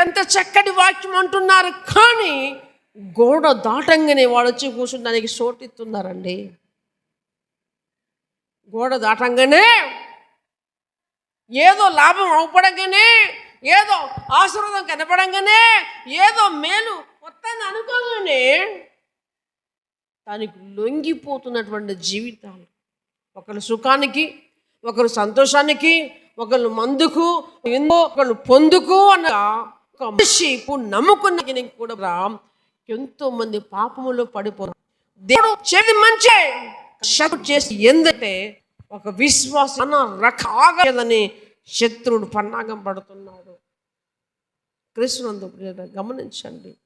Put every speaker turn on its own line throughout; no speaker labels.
ఎంత చక్కటి వాక్యం అంటున్నారు కానీ గోడ దాటంగానే వాడు వచ్చి కూర్చుంటానికి చోటిస్తున్నారండి గోడ దాటంగానే ఏదో లాభం అవపడంగానే ఏదో ఆశీర్వాదం కనపడంగానే ఏదో మేలు వస్తుంది అనుకోగానే దానికి లొంగిపోతున్నటువంటి జీవితాలు. ఒకరు సుఖానికి ఒకరు సంతోషానికి ఒకళ్ళు మందుకు ఎందో ఒకళ్ళు పొందుకు అన్న ఒక మనిషి నమ్ముకున్న కూడా రా, ఎంతో మంది పాపములో పడిపోరు దేవుడు చేది మంచే. శత్రు చేసి ఎందుకంటే ఒక విశ్వాసం రకాగదని శత్రువుడు పన్నాగం పడుతున్నాడు. కృష్ణందు గమనించండి.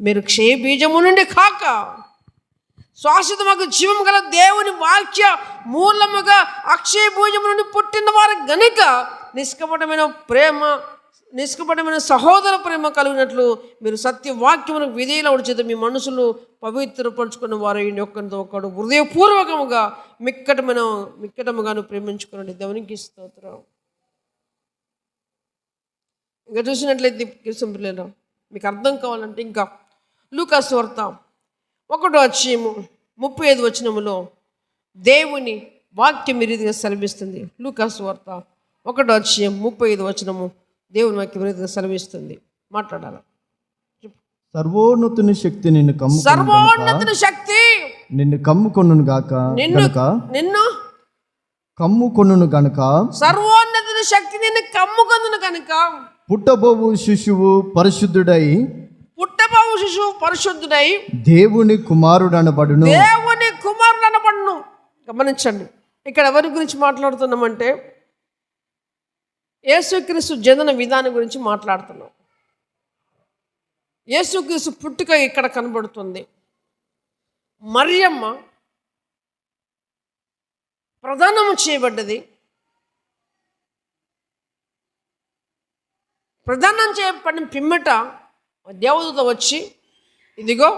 మీరు క్షయ బీజము నుండి కాక శాశ్వతమగు జీవం గల దేవుని వాక్య మూలముగా అక్షయ భూజము నుండి పుట్టిన వారు గనుక నిష్కపటమైన ప్రేమ నిష్కపటమైన సహోదర ప్రేమ కలిగినట్లు మీరు సత్య వాక్యములకు విధేయుల ఉడిచేది మీ మనసులు పవిత్రపరుచుకున్న వారు ఈ ఒక్కరితో ఒకడు హృదయపూర్వకముగా మిక్కటమైన మిక్కటముగాను ప్రేమించుకునండి. దేవునికి స్తోత్రం. ఇంకా చూసినట్లయితే కృష్ణ పిల్లలు మీకు అర్థం కావాలంటే ఇంకా లూకాస్ వార్త ఒకటో అధ్యాయము ముప్పై ఐదు వచనములో దేవుని వాక్యం ఈ రీతిగా సెలవిస్తుంది. లూకాస్ వార్త ఒకటో అధ్యాయం ముప్పై ఐదు వచనము దేవుని వాక్యం రీతిగా సెలవిస్తుంది. మాట్లాడాలి?
సర్వోన్నతుని శక్తి నిన్ను కమ్ము
సర్వోన్నతుని శక్తి!
నిన్ను కమ్ముకొనును గాక
నిన్ను నిన్ను
కమ్ముకొనును గనుక.
సర్వోన్నతుని శక్తి నిన్ను కమ్ముకుందును కనుక
పుట్టబోవు శిశువు పరిశుద్ధుడై
పుట్టబాబు శిశువు పరిశుద్ధుడై
దేవుని కుమారుడనబడును.
దేవుని కుమారుడు అనబడును గమనించండి. ఇక్కడ ఎవరి గురించి మాట్లాడుతున్నామంటే యేసుక్రీస్తు జనన విధానం గురించి మాట్లాడుతున్నాం. యేసుక్రీస్తు పుట్టుక ఇక్కడ కనబడుతుంది. మరియమ్మ ప్రధానము చేయబడ్డది. ప్రధానం చేయబడిన పిమ్మట దేవదూత వచ్చి ఇదిగో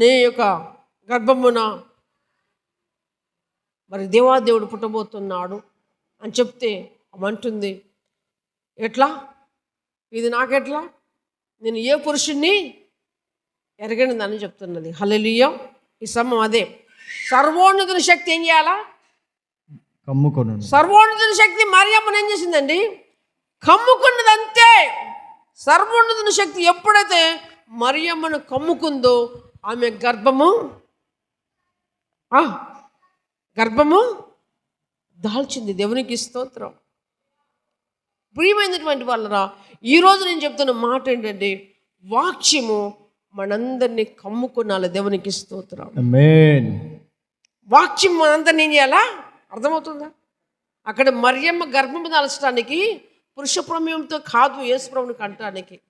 నీ యొక్క గర్భమున మరి దేవాదేవుడు పుట్టబోతున్నాడు. అని చెప్తే అమంటుంది ఎట్లా? ఇది నాకెట్లా? నేను ఏ పురుషుణ్ణి ఎరగనిదని చెప్తున్నది. హలలియ ఈ సమం అదే. సర్వోన్నతుని శక్తి ఏం చేయాలా?
కమ్ముకొనును
సర్వోన్నతుని శక్తి మరియమ్మని ఏం చేసిందండి? కమ్ముకున్నది అంతే సర్వోన్నతుని శక్తి ఎప్పుడైతే మరియమ్మను కమ్ముకుందో ఆమె గర్భము ఆ, గర్భము దాల్చింది దేవునికి స్తోత్రం. ప్రియమైనటువంటి వాళ్ళరా ఈరోజు నేను చెప్తున్న మాట ఏంటంటే వాక్యము మనందరినీ కమ్ముకున్నాలి దేవునికి స్తోత్రం. వాక్యం మనందరినీ ఏం చేయాలా? అర్థమవుతుందా? అక్కడ మరియమ్మ గర్భం దాల్చడానికి పురుష ప్రమేయంతో కాదు యేసుప్రభుని కంటానికి.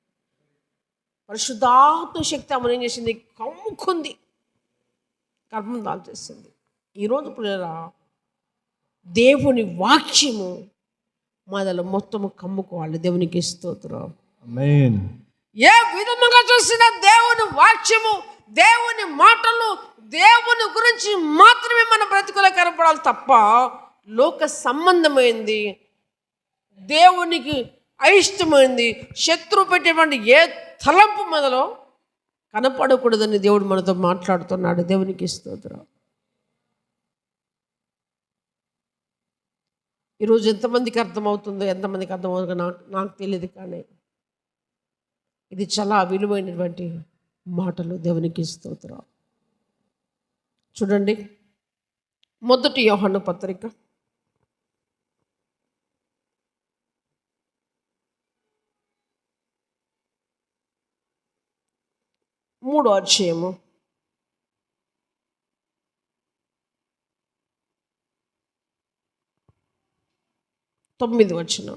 పరిశుద్ధాత్మ శక్తి ఆమెను ఏం చేసింది? కమ్ముకుంది. గర్భం దాల్చేసింది. ఈరోజు పిల్లరా దేవుని వాక్యము మొదలు మొత్తము కమ్ముకోవాలి. దేవునికి స్తోత్రం. ఏ విధముగా చూసినా దేవుని వాక్యము దేవుని మాటలు దేవుని గురించి మాత్రమే మన బ్రతుకులో కనపడాలి తప్ప లోక సంబంధమైంది దేవునికి అయిష్టమైంది శత్రువు పెట్టేటువంటి ఏ తలంపు మొదలో కనపడకూడదని దేవుడు మనతో మాట్లాడుతున్నాడు. దేవునికి స్తోత్రం. ఈరోజు ఎంతమందికి అర్థమవుతుందో ఎంతమందికి అర్థమవుతుందో నాకు నాకు తెలియదు కానీ ఇది చాలా విలువైనటువంటి మాటలు. దేవునికి స్తోత్రం. చూడండి. మొదటి యోహన పత్రిక. మూడో అధ్యాయము. తొమ్మిది వచ్చిన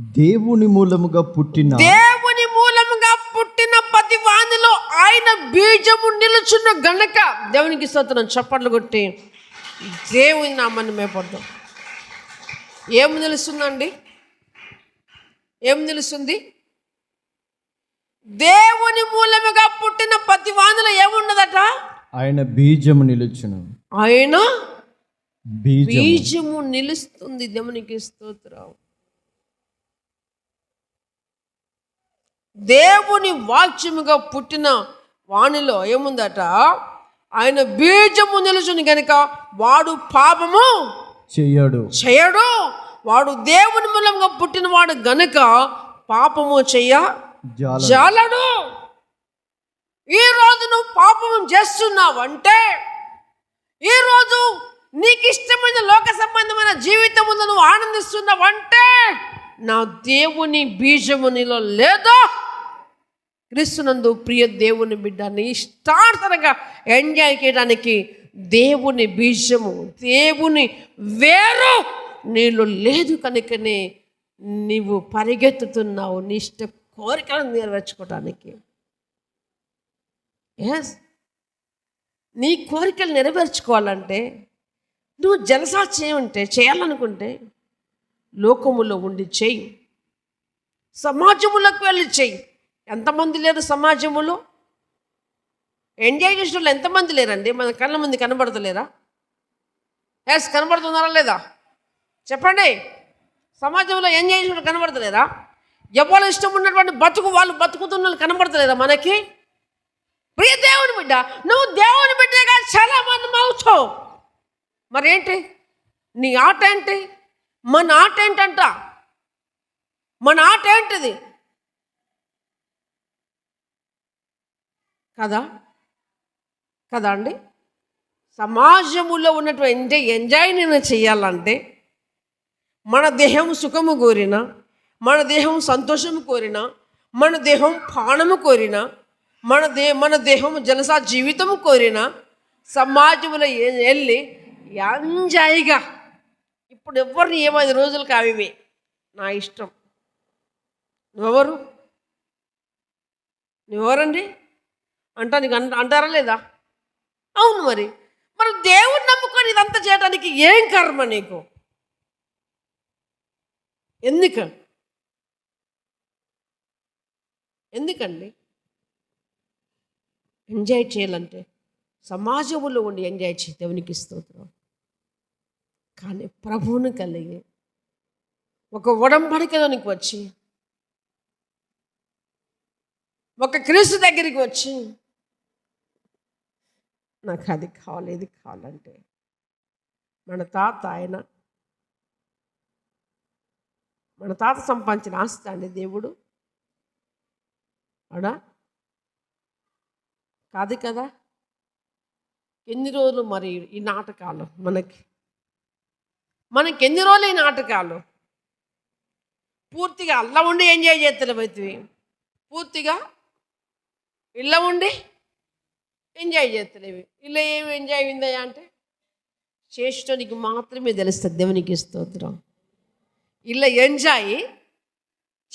దేవుని మూలముగా పుట్టిన
దేవుని మూలముగా పుట్టిన ప్రతి వానిలో ఆయన బీజము నిలుచున్న గనక దేవునికి స్తోత్రం చప్పట్లు కొట్టి దేవుని నామాన్ని మేపడదాం ఏం నిలుస్తుందండి? ఏం నిలుస్తుంది? దేవుని మూలముగా పుట్టిన ప్రతి వానిలో ఏమున్నదట?
ఆయన బీజము నిలుచును.
ఆయన బీజము. నిలుస్తుంది దేవునికి స్తోత్రం. దేవుని వాక్యముగా పుట్టిన వాణిలో ఏముందట? ఆయన బీజము నిలుచుని గనుక వాడు పాపము
చెయ్యడు
చేయడు. వాడు దేవుని మూలంగా పుట్టినవాడు గనుక పాపము చెయ్య
జాల
జాలడు. ఈ రోజు నువ్వు పాపం చేస్తున్నావంటే ఈ రోజు నీకు ఇష్టమైన లోక సంబంధమైన జీవితములో నువ్వు ఆనందిస్తున్నావంటే నా దేవుని బీజము నీలో లేదో క్రీస్తునందు ప్రియ దేవుని బిడ్డని ఇష్టార్థంగా ఎంజాయ్ చేయడానికి దేవుని బీజము దేవుని వేరు నీలో లేదు కనుకనే నీవు పరిగెత్తుతున్నావు నీ ఇష్ట కోరికలను నెరవేర్చుకోవడానికి ఎస్ నీ కోరికలు నెరవేర్చుకోవాలంటే నువ్వు జలసా ఉంటే చేయాలనుకుంటే లోకములో ఉండి చెయ్యి సమాజములకు వెళ్ళి చెయ్యి ఎంతమంది లేరు సమాజములో? ఎంజాయ్ చేసిన వాళ్ళు ఎంతమంది లేరండి? మన కళ్ళ ముందు కనబడతలేరా ఎస్ కనబడుతున్నారా లేదా? చెప్పండి. సమాజంలో ఎంజాయ్ చేసిన వాళ్ళు కనబడతలేరా ఎవరు ఇష్టం ఉన్నటువంటి బతుకు వాళ్ళు బతుకుతున్న వాళ్ళు కనబడతలేరా మనకి? ప్రియ దేవుని బిడ్డ నువ్వు దేవుని బిడ్డగా చాలా మంది అవుతావు మరేంటి? నీ ఆట ఏంటి మన ఆట ఏంటంట మన ఆట ఏంటిది కదా? కదా అండి? సమాజములో ఉన్నటువంటి ఎంజాయ్ ఎంజాయ్ నేను చేయాలంటే మన దేహం సుఖము కోరిన మన దేహం సంతోషము కోరిన మన దేహం ప్రాణము కోరిన మన దే మన దేహం జలసా జీవితము కోరిన సమాజంలో వెళ్ళి ఎంజాయ్గా ఇప్పుడు ఎవరిని ఏమైంది రోజులు కావివి? నా ఇష్టం. నువ్వెవరు? నువ్వెవరండి? అంటా నీకు అంట అంటారా లేదా? అవును మరి. మరి దేవుడు నమ్ముకొని ఇదంతా చేయడానికి ఏం కర్మ నీకు? ఎందుకు? ఎందుకండి? ఎంజాయ్ చేయాలంటే సమాజంలో ఉండి ఎంజాయ్ చేయి దేవునికి స్తోత్రం. కానీ ప్రభువును కలిగి ఒక ఉడంబడికలోనికి వచ్చి ఒక క్రీస్తు దగ్గరికి వచ్చి నాకు అది కావాలి ఇది కావాలంటే మన తాత ఆయన మన తాత సంపాదించిన ఆస్తి అండి దేవుడు. అడా కాదు కదా? ఎన్ని రోజులు మరి ఈ నాటకాలు మనకి? మనకి ఎన్ని రోజులు నాటకాలు? పూర్తిగా అల్లం ఉండి ఎంజాయ్ చేస్తలేమైతే పూర్తిగా ఇళ్ళ ఉండి ఎంజాయ్ చేస్తలేవి ఇలా ఏమి ఎంజాయ్ అయిందయ్యా అంటే చేసేటానికి మాత్రమే తెలుస్తుంది దేవునికి స్తోత్రం. ఇలా ఎంజాయ్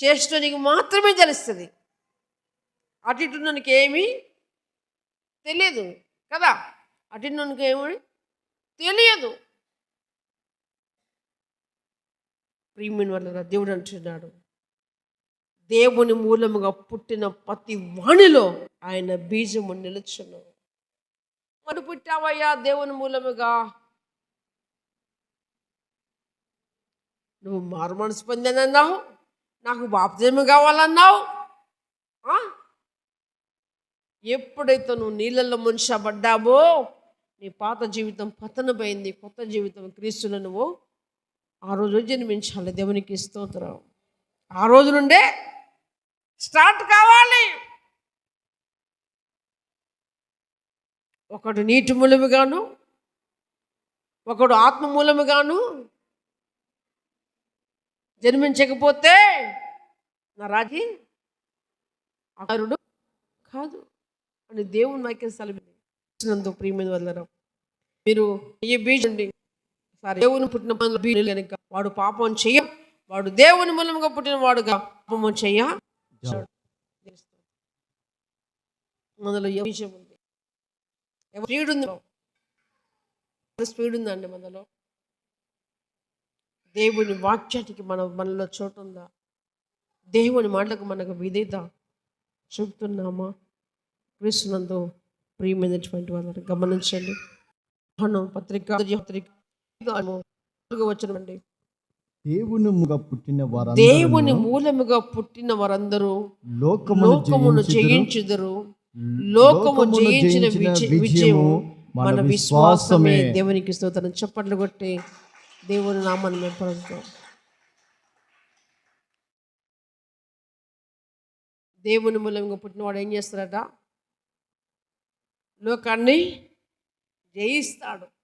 చేసేటానికి మాత్రమే తెలుస్తుంది. అటు ఇటు ఏమీ తెలియదు కదా? అటు ఇటు ఏమి తెలియదు. ప్రియమైన వల్ల దేవుడు అంటున్నాడు. దేవుని మూలముగా పుట్టిన ప్రతి వాణిలో ఆయన బీజము నిలుచును. మరి పుట్టావయ్యా దేవుని మూలముగా. నువ్వు మారు మనసు పొందానన్నావు నాకు బాప్తిజము కావాలన్నావు ఆ? ఎప్పుడైతే నువ్వు నీళ్ళల్లో ముంచబడ్డావో నీ పాత జీవితం పతనమైంది కొత్త జీవితం క్రీస్తులను నువ్వు ఆ రోజు జన్మించాలి. దేవునికి స్తోత్రం. ఆ రోజు నుండే స్టార్ట్ కావాలి. ఒకడు నీటి మూలముగాను ఒకడు ఆత్మ మూలముగాను జన్మించకపోతే నా రాజీ అరుడు కాదు. అని దేవుని వాక్యం సెలవు ప్రియమైన వల్లరా మీరు అయ్యబీజ్ ఉండి సరే దేవుని పుట్టిన పనులు కనుక వాడు పాపం చెయ్య వాడు దేవుని మూలంగా పుట్టిన వాడుగా పాపము చెయ్య మనలో ఉంది? స్పీడ్ ఉంది? స్పీడ్ ఉందండి మనలో దేవుని వాక్యానికి మన మనలో చోటు ఉందా? దేవుని మాటలకు మనకు విధేత చూపుతున్నామా క్రీస్తునందు ప్రియమైనటువంటి వాళ్ళని గమనించండి. మనం పత్రిక పత్రిక వచ్చినండి
దేవుని ముగ పుట్టిన వారందరూ
దేవుని మూలముగా పుట్టిన వారందరూ
లోకమును జయించుదురు.
లోకము జయించిన
జయించిన
విజయ-
విజయము మన విశ్వాసమే.
విశ్వాసమే. దేవునికి స్తోత్రం. చప్పట్లు కొట్టి దేవుని నామాన్ని మేము పలుకుతాం దేవుని మూలంగా పుట్టినవాడు ఏం చేస్తాడట? లోకాన్ని జయిస్తాడు.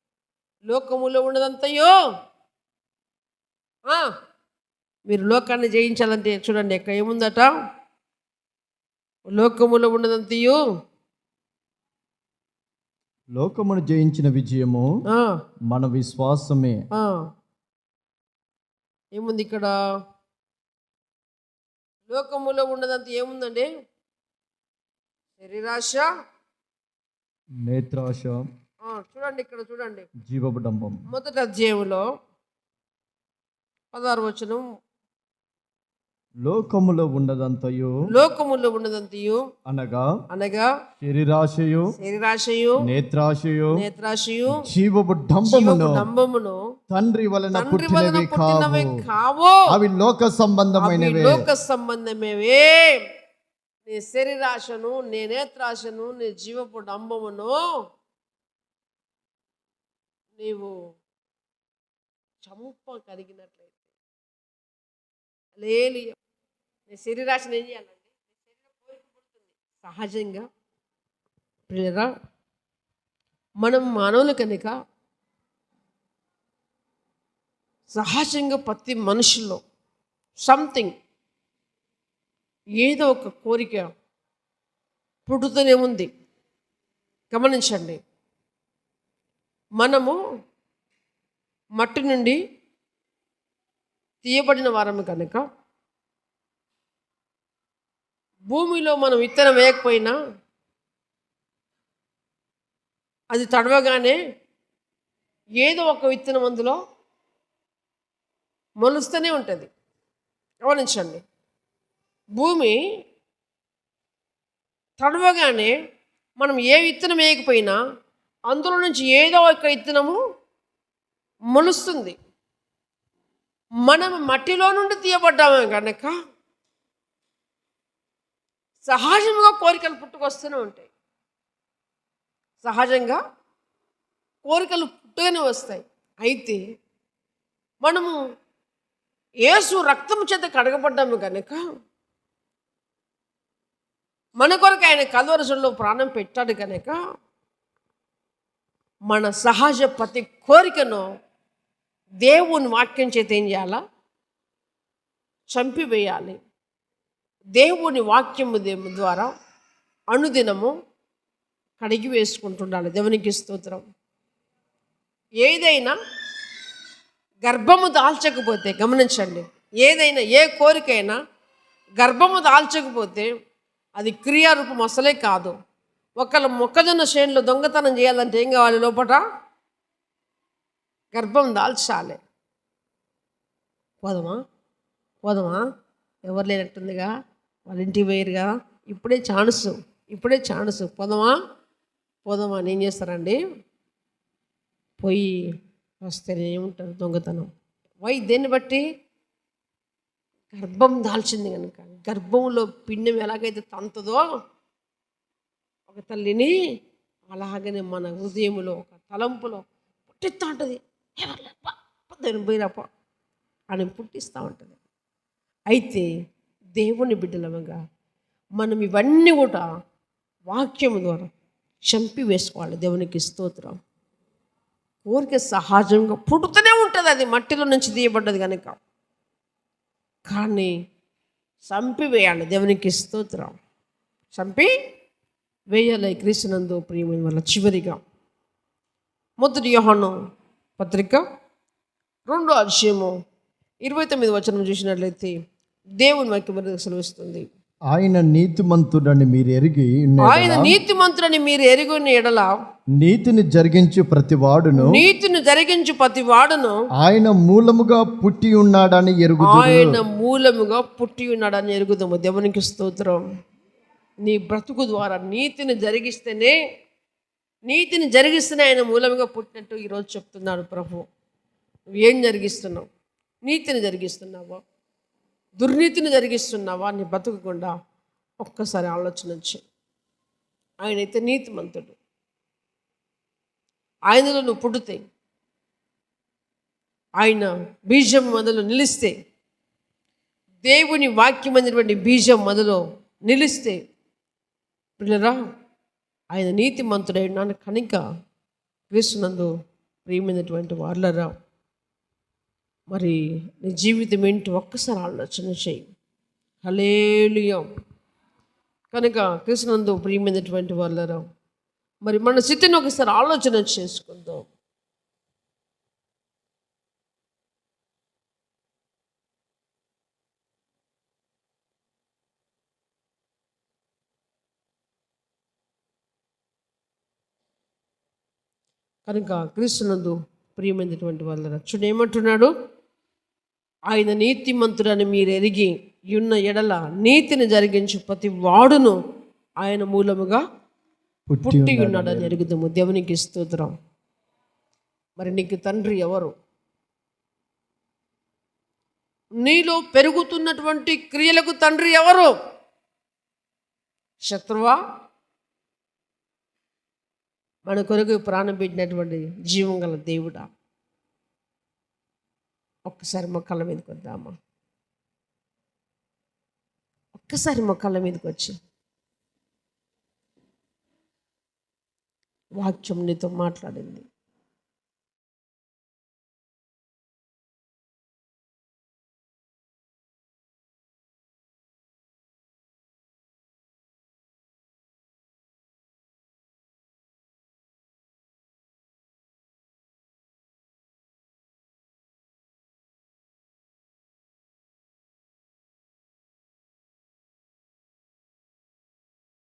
లోకములో ఉన్నదంతయో? మీరు లోకాన్ని జయించాలంటే చూడండి ఇక్కడ ఏముందట? లోకములో ఉన్నదంతయో?
లోకమును జయించిన విజయము మన విశ్వాసమే.
ఏముంది ఇక్కడ? లోకములో ఉన్నదంత ఏముందండి? శరీరాశ?
నేత్రాశ.
చూడండి ఇక్కడ చూడండి.
జీవబడంబం.
మొదటి అధ్యాయంలో పదహారు వచనం.
లోకములో ఉన్నదంతయు
లోకములో ఉన్నదంతయు
అనగా
అనగా
శరీరాశయు
శరీరాశయు
నేత్రాశయు
నేత్రాశయు
జీవపు డంబమును
జీవపు డంబమును
తండ్రి వలన పుట్టినవి కావు. అవి లోక సంబంధమైనవే.
లోక సంబంధమేవే. నీ శరీరాశను నీ నేత్రాశను నీ జీవపు డంబమును నీవు చంప కలిగినట్లయితే లేలి నీ శరీరాశిని ఏం చేయాలండి నీ శరీరం సహజంగా ప్రియరా మనం మానవులు కనుక సహజంగా ప్రతి మనుషుల్లో సంథింగ్ ఏదో ఒక కోరిక పుట్టుతూనే ఉంది. గమనించండి. మనము మట్టి నుండి తీయబడిన వారము కనుక భూమిలో మనం విత్తనం వేయకపోయినా అది తడవగానే ఏదో ఒక విత్తనం అందులో మొలుస్తూనే ఉంటుంది. గమనించండి. భూమి తడవగానే మనం ఏ విత్తనం వేయకపోయినా అందులో నుంచి ఏదో ఒక ఇత్తనము మొలుస్తుంది. మనం మట్టిలో నుండి తీయబడ్డామే కనుక సహజంగా కోరికలు పుట్టుకొస్తూనే ఉంటాయి. సహజంగా కోరికలు పుట్టుగానే వస్తాయి. అయితే మనము యేసు రక్తము చేత కడగబడ్డాము కనుక మన కొరకు ఆయన కలవరసంలో ప్రాణం పెట్టాడు కనుక మన సహజ ప్రతి కోరికను దేవుని వాక్యం చేత ఏం చేయాలా? చంపివేయాలి. దేవుని వాక్యము దేము ద్వారా అనుదినము కడిగి వేసుకుంటుండాలి. దేవునికి స్తోత్రం. ఏదైనా గర్భము దాల్చకపోతే గమనించండి ఏదైనా ఏ కోరికైనా గర్భము దాల్చకపోతే అది క్రియారూపం అసలే కాదు. ఒకళ్ళు మొక్కజొన్న చేనులో దొంగతనం చేయాలంటే ఏం కావాలి లోపట? గర్భం దాల్చాలి. పోదమా? పోదమా? ఎవరు లేనట్టుందిగా? వాళ్ళ ఇంటికి పోయిరుగా ఇప్పుడే ఛాన్స్. ఇప్పుడే ఛాన్స్. పోదమా? పోదమా? నేను చేస్తారండి పోయి వస్తేనే ఏముంటారు దొంగతనం. వై దేన్ని బట్టి? గర్భం దాల్చింది కనుక గర్భంలో పిండం ఎలాగైతే తంతదో ఒక తల్లిని అలాగనే మన హృదయములో ఒక తలంపులో పుట్టిస్తూ ఉంటుంది. ఎవరు అని పుట్టిస్తూ ఉంటుంది. అయితే దేవుని బిడ్డలముగా మనం ఇవన్నీ కూడా వాక్యం ద్వారా చంపి వేసుకోవాలి దేవునికి స్తోత్రం. కోరిక సహజంగా పుడుతూనే ఉంటుంది. అది మట్టిలో నుంచి తీయబడ్డది కనుక కానీ చంపివేయాలి. దేవునికి స్తోత్రం. చంపి వేయాలి క్రీస్తునందు ప్రియమైన వల్ల చివరిగా. మొదటి యోహాను పత్రిక రెండో అధ్యయము ఇరవై తొమ్మిది వచనం చూసినట్లయితే దేవుని వాక్యం సెలవిస్తుంది.
ఆయన నీతిమంతుడని మీరు ఎరిగి
ఆయన నీతిమంతుడని మీరు ఎరుగుని ఎడల
నీతిని జరిగించు ప్రతి వాడును
నీతిని జరిగించు ప్రతి వాడును
ఆయన మూలముగా పుట్టి ఉన్నాడని ఎరుగు
ఆయన మూలముగా పుట్టి ఉన్నాడని ఎరుగుదాము. దేవునికి స్తోత్రం. నీ బ్రతుకు ద్వారా నీతిని జరిగిస్తేనే నీతిని జరిగిస్తేనే ఆయన మూలంగా పుట్టినట్టు ఈరోజు చెప్తున్నాడు ప్రభు. నువ్వు ఏం జరిగిస్తున్నావు? నీతిని జరిగిస్తున్నావా? దుర్నీతిని జరిగిస్తున్నావా? నీ బతుకకుండా ఒక్కసారి ఆలోచన వచ్చి ఆయనైతే నీతిమంతుడు. ఆయనలో నువ్వు పుడితే ఆయన బీజం మొదలు నిలిస్తే దేవుని వాక్యం అనేటువంటి బీజం మొదలు నిలిస్తే పిల్లరా ఆయన నీతిమంతుడైన కనుక క్రీస్తునందు ప్రియమైనటువంటి వాళ్ళరా మరి నీ జీవితం ఏంటి? ఒక్కసారి ఆలోచన చేయి. హలేలుయం కనుక కృష్ణందు ప్రియమైనటువంటి వాళ్ళరా మరి మన స్థితిని ఒకసారి ఆలోచన చేసుకుందాం. కనుక క్రీస్తునందు ప్రియమైనటువంటి వాళ్ళ చూడు ఏమంటున్నాడు? ఆయన నీతిమంతుడని మీరు ఎరిగి ఉన్న ఎడల నీతిని జరిగించు ప్రతి వాడును ఆయన మూలముగా
పుట్టి
పుట్టి ఉన్నాడని ఎరుగుదాము. దేవునికి స్తోత్రం. మరి నీకు తండ్రి ఎవరు? నీలో పెరుగుతున్నటువంటి క్రియలకు తండ్రి ఎవరు? శత్రువా? మన కొరకు ప్రాణం పెట్టినటువంటి జీవం గల దేవుడా. ఒక్కసారి మొక్కల మీదకి వద్దామా? ఒక్కసారి మొక్కల మీదకి వచ్చి. వాక్యం నీతో మాట్లాడింది.